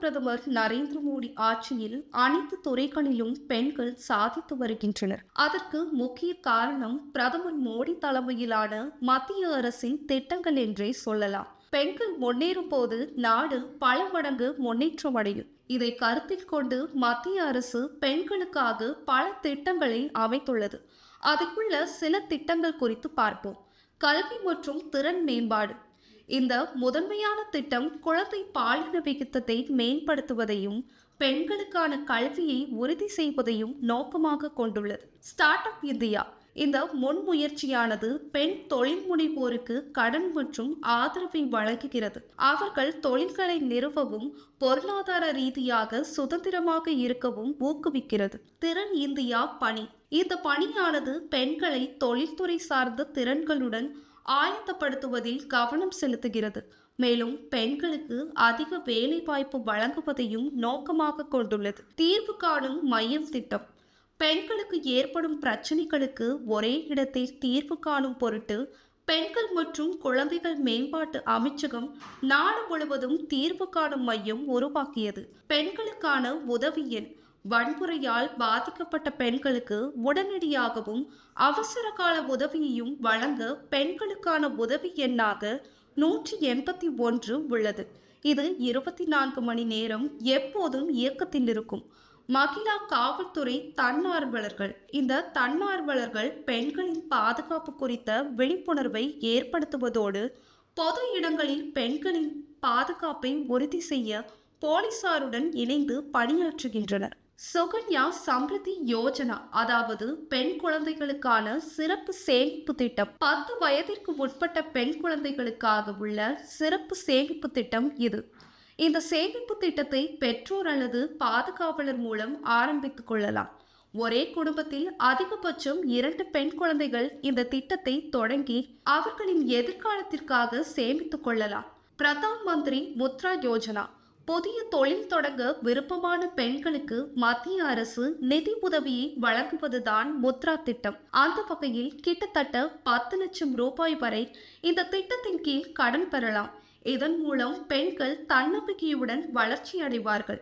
பிரதமர் நரேந்திர மோடி ஆட்சியில் அனைத்து துறைகளிலும் பெண்கள் சாதித்து வருகின்றனர். அதற்கு முக்கிய காரணம் பிரதமர் மோடி தலைமையிலான மத்திய அரசின் திட்டங்கள் என்றே சொல்லலாம். பெண்கள் முன்னேறும் போது நாடு பல மடங்கு முன்னேற்றம் அடையும். இதை கருத்தில் கொண்டு மத்திய அரசு பெண்களுக்காக பல திட்டங்களை அமைத்துள்ளது. அதுக்குள்ள சில திட்டங்கள் குறித்து பார்ப்போம். கல்வி மற்றும் திறன் மேம்பாடு. இந்த முதன்மையான திட்டம் குழந்தை பாலின விகிதத்தை மேம்படுத்துவதையும் பெண்களுக்கான கல்வியை உறுதி செய்வதையும் நோக்கமாக கொண்டுள்ளது. ஸ்டார்ட் அப் இந்தியா இந்த முன்முயற்சியானது பெண் தொழில் முனைவோருக்கு கடன் மற்றும் ஆதரவை வழங்குகிறது. அவர்கள் தொழில்களை நிறுவவும் பொருளாதார ரீதியாக சுதந்திரமாக இருக்கவும் ஊக்குவிக்கிறது. திறன் இந்தியா பணி. இந்த பணியானது பெண்களை தொழில்துறை சார்ந்த திறன்களுடன் ஆயத்தப்படுத்துவதில் கவனம் செலுத்துகிறது. மேலும் பெண்களுக்கு அதிக வேலைவாய்ப்பு வழங்குவதையும் நோக்கமாக கொண்டுள்ளது. தீர்வு காணும் மையம் திட்டம். பெண்களுக்கு ஏற்படும் பிரச்சனைகளுக்கு ஒரே இடத்தில் தீர்வு காணும் பொருட்டு பெண்கள் மற்றும் குழந்தைகள் மேம்பாட்டு அமைச்சகம் நாடு முழுவதும் தீர்வு காணும் மையம் உருவாக்கியது. பெண்களுக்கான உதவி எண் வன்முறையால் பாதிக்கப்பட்ட பெண்களுக்கு உடனடியாகவும் அவசர கால உதவியையும் வழங்க பெண்களுக்கான உதவி எண்ணாக நூற்றி எண்பத்தி ஒன்று உள்ளது. இது இருபத்தி நான்கு மணி நேரம் எப்போதும் இயக்கத்தில் இருக்கும். மகிழா காவல்துறை தன்னார்வலர்கள். இந்த தன்னார்வலர்கள் பெண்களின் பாதுகாப்பு குறித்த விழிப்புணர்வை ஏற்படுத்துவதோடு பொது இடங்களில் பெண்களின் பாதுகாப்பை உறுதி செய்ய போலீசாருடன் இணைந்து பணியாற்றுகின்றனர். சுகன்யா சம்ரிதி யோஜனா அதாவது பெண் குழந்தைகளுக்கான சிறப்பு சேமிப்பு திட்டம். பத்து வயதிற்கு உட்பட்ட பெண் குழந்தைகளுக்காக உள்ள சிறப்பு சேமிப்பு திட்டம் இது. இந்த சேமிப்பு திட்டத்தை பெற்றோர் அல்லது பாதுகாவலர் மூலம் ஆரம்பித்துக் கொள்ளலாம். ஒரே குடும்பத்தில் அதிகபட்சம் இரண்டு பெண் குழந்தைகள் இந்த திட்டத்தை தொடங்கி அவர்களின் எதிர்காலத்திற்காக சேமித்துக் கொள்ளலாம். பிரதான் மந்திரி முத்ரா யோஜனா. புதிய தொழில் தொடங்க விருப்பமான பெண்களுக்கு மத்திய அரசு நிதி உதவியை வழங்குவதுதான் முத்ரா திட்டம். அந்த வகையில் கிட்டத்தட்ட பத்து லட்சம் ரூபாய் வரை இந்த திட்டத்தின் கீழ் கடன் பெறலாம். இதன் மூலம் பெண்கள் தன்னம்பிக்கையுடன் வளர்ச்சி அடைவார்கள்.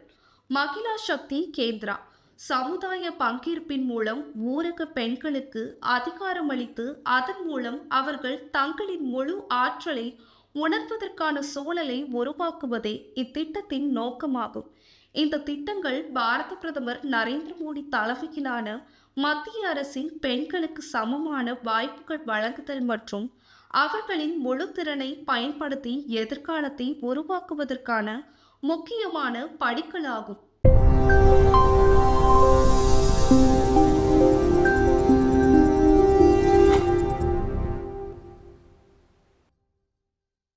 மகிழா சக்தி கேந்திரா. சமுதாய பங்கேற்பின் மூலம் ஊரக பெண்களுக்கு அதிகாரமளித்து அதன் மூலம் அவர்கள் தங்களின் முழு ஆற்றலை உணர்வதற்கான சூழலை உருவாக்குவதே இத்திட்டத்தின் நோக்கமாகும். இந்த திட்டங்கள் பாரத பிரதமர் நரேந்திர மோடி தலைமையிலான மத்திய அரசின் பெண்களுக்கு சமமான வாய்ப்புகள் வழங்குதல் மற்றும் அவர்களின் முழு திறனை பயன்படுத்தி எதிர்காலத்தை உருவாக்குவதற்கான முக்கியமான படிக்கலாகும்.